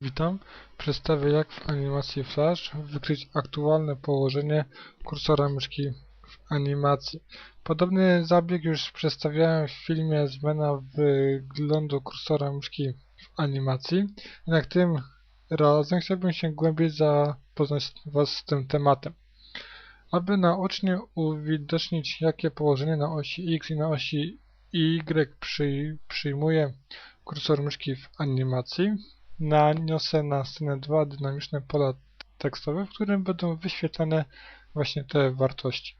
Witam. Przedstawię jak w animacji Flash wykryć aktualne położenie kursora myszki w animacji. Podobny zabieg już przedstawiałem w filmie zmiana wyglądu kursora myszki w animacji. Jednak tym razem chciałbym się głębiej zapoznać Was z tym tematem. Aby naocznie uwidocznić jakie położenie na osi X i na osi Y przyj przyjmuje kursor myszki w animacji, naniosę na scenę dwa dynamiczne pola tekstowe, w którym będą wyświetlane właśnie te wartości.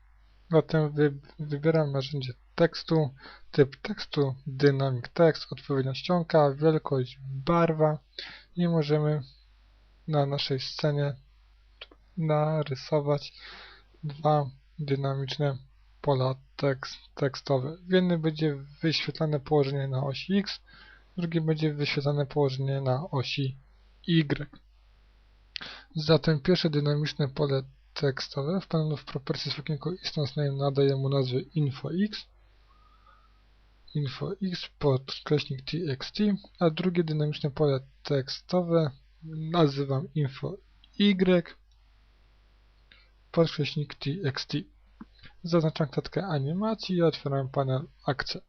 Zatem wy, wybieram narzędzie tekstu, typ tekstu, dynamic text, odpowiednia ściąga, wielkość, barwa i możemy na naszej scenie narysować dwa dynamiczne pola tekst, tekstowe. W jednym będzie wyświetlane położenie na osi X, drugie będzie wyświetlane położenie na osi Y. Zatem pierwsze dynamiczne pole tekstowe w panelu w Properties w okienku Instance Name nadaję mu nazwę InfoX InfoX podkreśnik txt, a drugie dynamiczne pole tekstowe nazywam InfoY podkreśnik txt. Zaznaczam klatkę animacji i otwieram panel akcja.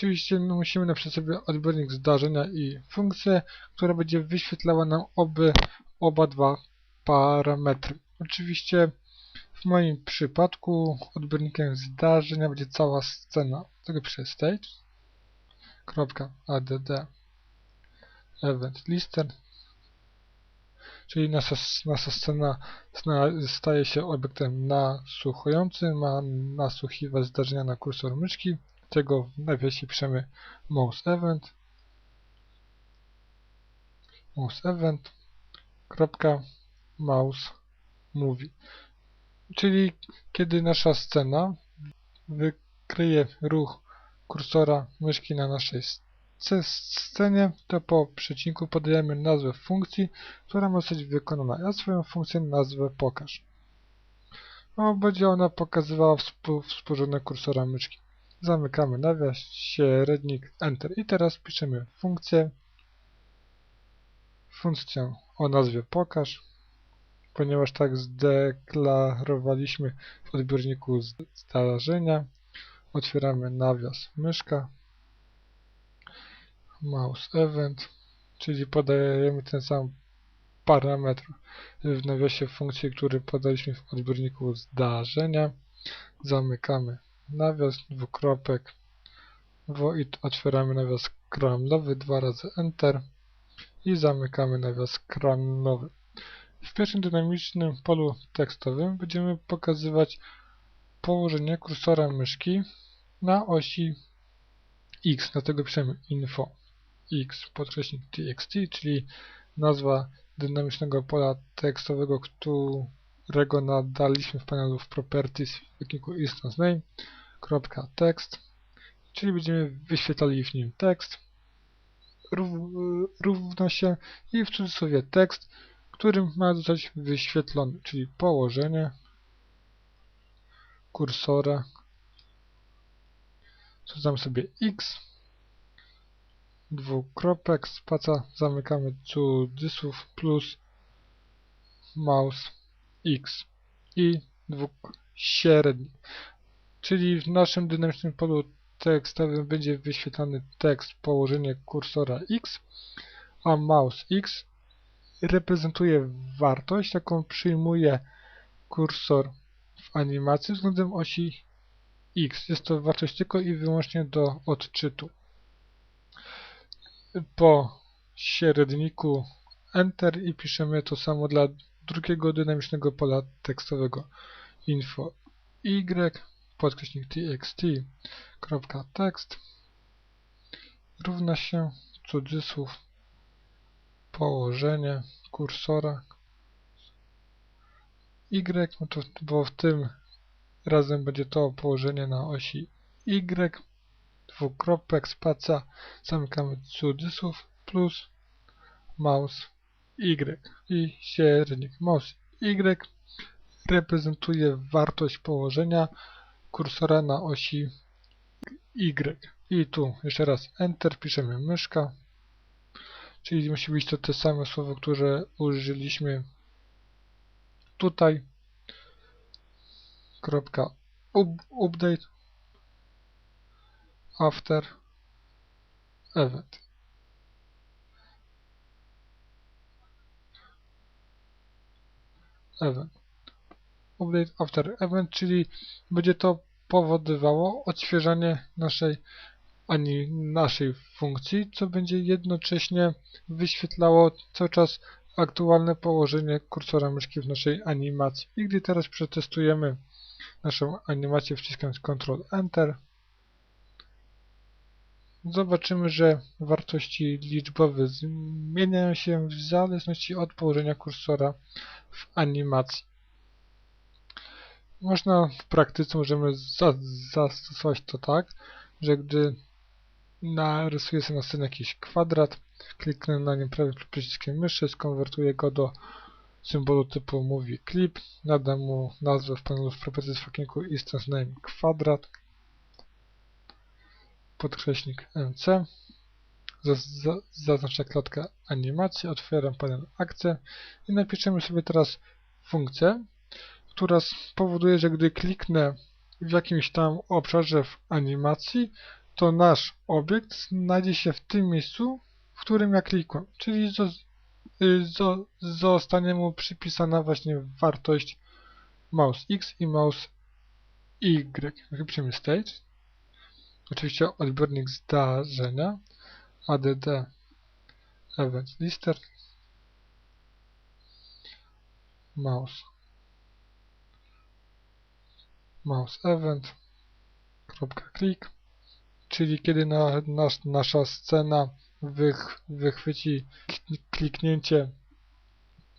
Oczywiście no, musimy napisać sobie odbiornik zdarzenia i funkcję, która będzie wyświetlała nam oby, oba dwa parametry. Oczywiście w moim przypadku odbiornikiem zdarzenia będzie cała scena. Tego piszę stage.add event lister czyli nasza, nasza scena staje się obiektem nasłuchującym, ma nasłuchiwać zdarzenia na kursor myszki, tego w nawiasie piszemy mouse event mouse event kropka mouse movie czyli kiedy nasza scena wykryje ruch kursora myszki na naszej scenie, to po przecinku podajemy nazwę funkcji, która ma zostać wykonana. Ja swoją funkcję nazwę pokaż. No, będzie ona pokazywała współrzędne kursora myszki. Zamykamy nawias, średnik, Enter. I teraz piszemy funkcję, funkcję o nazwie pokaż, ponieważ tak zdeklarowaliśmy w odbiorniku zdarzenia. Otwieramy nawias myszka, mouse event, czyli podajemy ten sam parametr w nawiasie funkcji, który podaliśmy w odbiorniku zdarzenia. Zamykamy nawias, dwukropek, void, otwieramy nawias kramlowy, dwa razy Enter i zamykamy nawias kramlowy. W pierwszym dynamicznym polu tekstowym będziemy pokazywać położenie kursora myszki na osi X, dlatego piszemy info x podkreśnik txt, czyli nazwa dynamicznego pola tekstowego, którego nadaliśmy w panelu w properties w wyniku instance name, text, czyli będziemy wyświetlali w nim tekst, równa się i w cudzysłowie tekst, którym ma zostać wyświetlony, czyli położenie kursora, dodam sobie x, dwukropek, spaca, zamykamy cudzysłów plus mouse x i dwuśrednik. Czyli w naszym dynamicznym polu tekstowym będzie wyświetlany tekst położenie kursora x, a mouse x reprezentuje wartość, jaką przyjmuje kursor w animacji względem osi x. Jest to wartość tylko i wyłącznie do odczytu. Po średniku Enter i piszemy to samo dla drugiego dynamicznego pola tekstowego. Info y podkreśnik txt kropka tekst równa się cudzysłów położenie kursora y, no to, bo w tym razem będzie to położenie na osi y dwukropek, spaca, zamykamy cudzysłów, plus mouse Y i średnik mouse Y reprezentuje wartość położenia kursora na osi Y. I tu jeszcze raz Enter, piszemy myszka, czyli musi być to te same słowo, które użyliśmy tutaj. Kropka up, update after event. Event. Update after event, czyli będzie to powodowało odświeżanie naszej ani naszej funkcji, co będzie jednocześnie wyświetlało cały czas aktualne położenie kursora myszki w naszej animacji. I gdy teraz przetestujemy naszą animację wciskając Ctrl Enter, zobaczymy, że wartości liczbowe zmieniają się w zależności od położenia kursora w animacji. Można w praktyce możemy za, zastosować to tak, że gdy narysuję sobie na scenie jakiś kwadrat, kliknę na nim prawym przyciskiem myszy, skonwertuję go do symbolu typu movie clip, nadam mu nazwę w panelu w properties fuckingu instance name kwadrat, podkreśnik MC, zaznaczę klatkę animacji, otwieram panel akcje i napiszemy sobie teraz funkcję, która spowoduje, że gdy kliknę w jakimś tam obszarze w animacji, to nasz obiekt znajdzie się w tym miejscu, w którym ja klikłem, czyli y, zostanie mu przypisana właśnie wartość mouse X i mouse Y. Wypiszemy stage. Oczywiście odbiornik zdarzenia add event lister mouse mouse event kropka klik czyli kiedy na, nas, nasza scena wych, wychwyci kliknięcie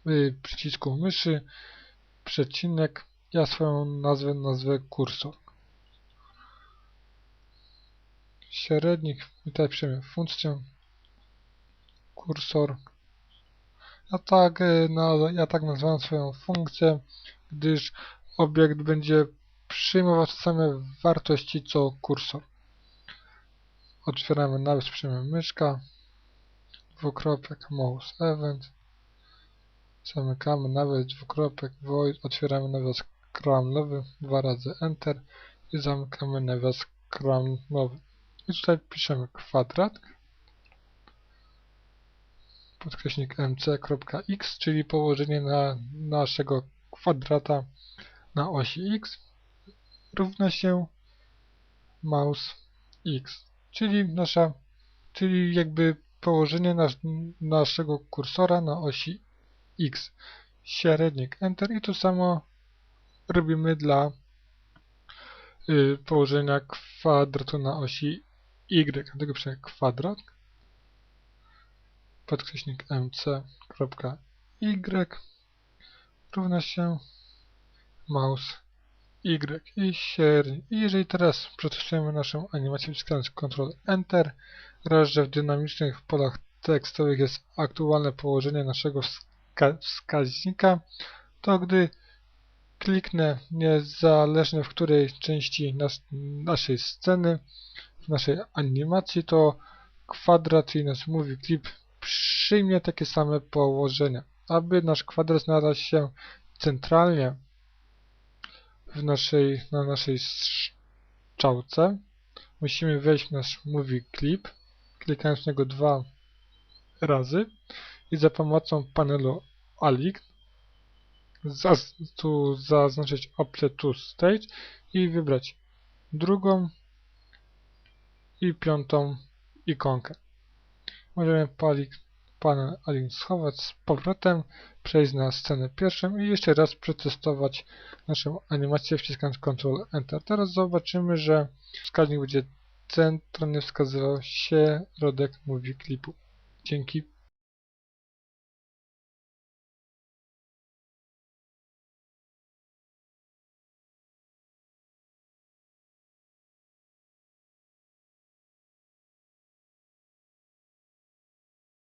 y, przycisku myszy, przecinek, ja swoją nazwę nazwę kursor. Średnik, tutaj piszemy funkcję, kursor. Ja tak, y, no, ja tak nazywam swoją funkcję, gdyż obiekt będzie przyjmował te same wartości co kursor. Otwieramy nawias, przyjmiemy myszka, dwukropek, mouse event, zamykamy nawias, dwukropek, void, otwieramy nawias kram nowy, dwa razy enter i zamykamy nawias kram nowy. I tutaj piszemy kwadrat, podkreśnik mc.x, czyli położenie na naszego kwadrata na osi x równa się mouse x czyli nasza, czyli jakby położenie nas, naszego kursora na osi X. Średnik Enter i to samo robimy dla y, położenia kwadratu na osi Y. Dlatego piszę kwadrat podkreśnik mc.y równa się mouse Y i średni. I jeżeli teraz przetestujemy naszą animację wciskając Ctrl Enter, raz, że w dynamicznych polach tekstowych jest aktualne położenie naszego wska wskaźnika, to gdy kliknę niezależnie w której części nas naszej sceny, w naszej animacji, to kwadrat i nasz movie clip przyjmie takie same położenia. Aby nasz kwadrat znalazł się centralnie w naszej, na naszej strzałce musimy wejść w nasz Movie Clip, klikając niego dwa razy i za pomocą panelu Alic zaz tu zaznaczyć opcję To Stage i wybrać drugą i piątą ikonkę. Możemy palik panel Alien schować z powrotem, przejść na scenę pierwszą i jeszcze raz przetestować naszą animację wciskając Ctrl Enter. Teraz zobaczymy, że wskaźnik będzie centralnie wskazywał środek movie klipu. Dzięki.